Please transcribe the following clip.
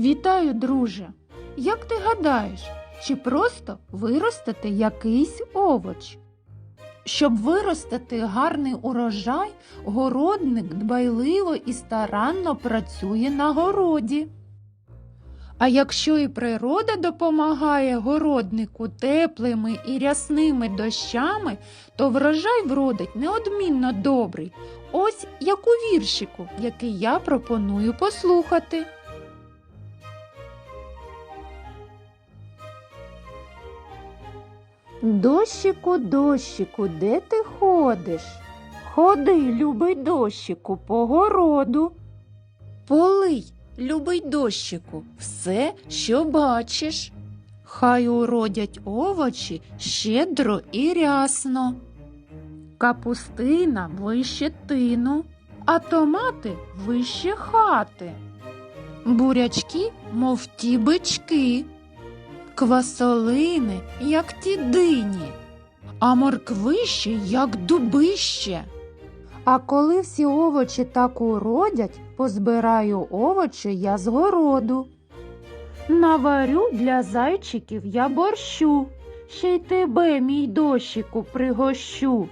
Вітаю, друже! Як ти гадаєш, чи просто виростити якийсь овоч? Щоб виростити гарний урожай, городник дбайливо і старанно працює на городі. А якщо і природа допомагає городнику теплими і рясними дощами, то врожай вродить неодмінно добрий. Ось як у віршику, який я пропоную послухати. Дощику, дощику, де ти ходиш? Ходи, любий дощику, по городу. Полий, любий дощику, все, що бачиш. Хай уродять овочі щедро і рясно. Капустина вище тину, а томати вище хати. Бурячки, мов ті бички, квасолини, як ті дині, а морквище, як дубище. А коли всі овочі так уродять, позбираю овочі я з городу. Наварю для зайчиків я борщу, ще й тебе, мій дощику, пригощу.